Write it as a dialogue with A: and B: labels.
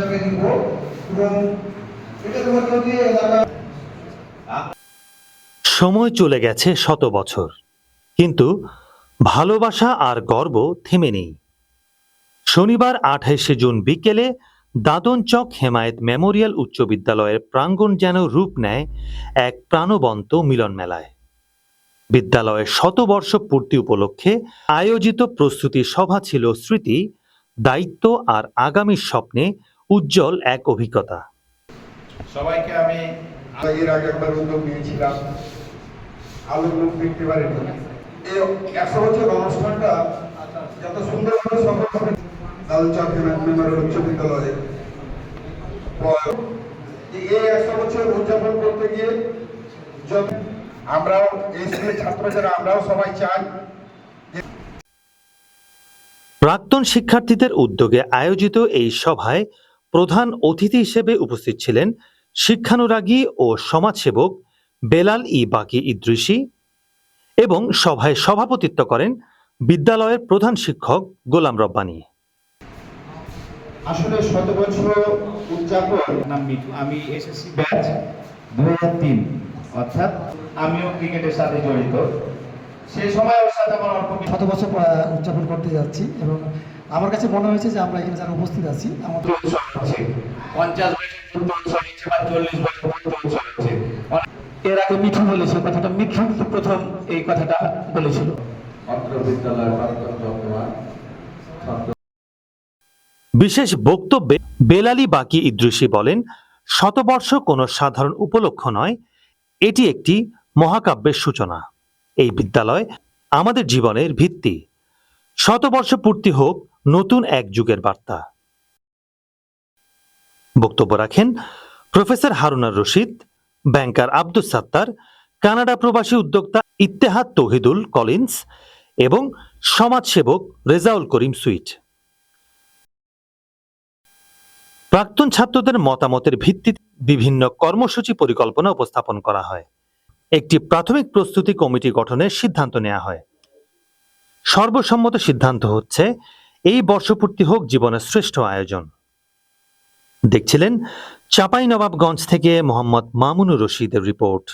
A: হিসাবে দিব এবং এটা তোমার এলাকা সময় চলে গেছে শত বছর কিন্তু ভালোবাসা আর গর্ব থেমে নেই শনিবার আঠাইশে জুন বিকেলে দাদনচক হেমায়েত মেমোরিয়াল উচ্চ বিদ্যালয়ের প্রাঙ্গণ যেন রূপ নেয় এক প্রাণবন্ত মিলন মেলায় বিদ্যালয়ের শতবর্ষ পূর্তি উপলক্ষে আয়োজিত প্রস্তুতি সভা ছিল স্মৃতি দায়িত্ব আর আগামী স্বপ্নে উজ্জ্বল এক অভিজ্ঞতা সবাইকে আমি এর আগে একবার উদ্যোগ নিয়েছিলাম দেখতে পারেন একশো বছর অনুষ্ঠানটা যত সুন্দরভাবে সফল হবে মেমোরিয়াল উচ্চ বিদ্যালয়ে এই একশো বছর উদযাপন করতে গিয়ে আমরাও এই স্কুলের ছাত্র যারা আমরাও সবাই চাই প্রাক্তন শিক্ষার্থীদের উদ্যোগে আয়োজিত এই সভায় প্রধান অতিথি হিসেবে উপস্থিত ছিলেন শিক্ষানুরাগী ও সমাজসেবক বেলাল ই বাকি ইদ্রিসি এবং সভায় সভাপতিত্ব করেন বিদ্যালয়ের প্রধান শিক্ষক গোলাম রব্বানি আসলে শত বছর উদযাপন আমি এসএসসি ব্যাচ দু হাজার তিন অর্থাৎ আমিও ক্রিকেটের সাথে জড়িত সেই সময় ওর সাথে আমার অল্প শত বছর উদযাপন করতে যাচ্ছি এবং আমার কাছে মনে হয়েছে যে আমরা এখানে যারা উপস্থিত আছি আমাদের এর আগে মিঠু বলেছে কথাটা মিঠু প্রথম এই কথাটা বলেছিল বিশেষ বক্তব্যে বেলালি বাকি ইদ্রুসি বলেন শতবর্ষ কোনো সাধারণ উপলক্ষ নয় এটি একটি মহাকাব্যের সূচনা এই বিদ্যালয় আমাদের জীবনের ভিত্তি শতবর্ষ পূর্তি হোক নতুন এক যুগের বার্তা বক্তব্য রাখেন professor Harunar Rashid banker Abdul Sattar Canada প্রবাসী উদ্যোক্তা ইত্তেহাদ তহিদুল কলিন্স এবং সমাজসেবক রেজাউল করিম সুইট প্রাক্তন ছাত্রদের মতামতের ভিত্তিতে বিভিন্ন কর্মসূচি পরিকল্পনা উপস্থাপন করা হয় একটি প্রাথমিক প্রস্তুতি কমিটি গঠনের সিদ্ধান্ত নেওয়া হয় সর্বসম্মত সিদ্ধান্ত হচ্ছে এই বর্ষপূর্তি হোক জীবনের শ্রেষ্ঠ আয়োজন দেখছিলেন চাপাই নবাবগঞ্জ থেকে মোহাম্মদ মামুনুর রশিদের রিপোর্ট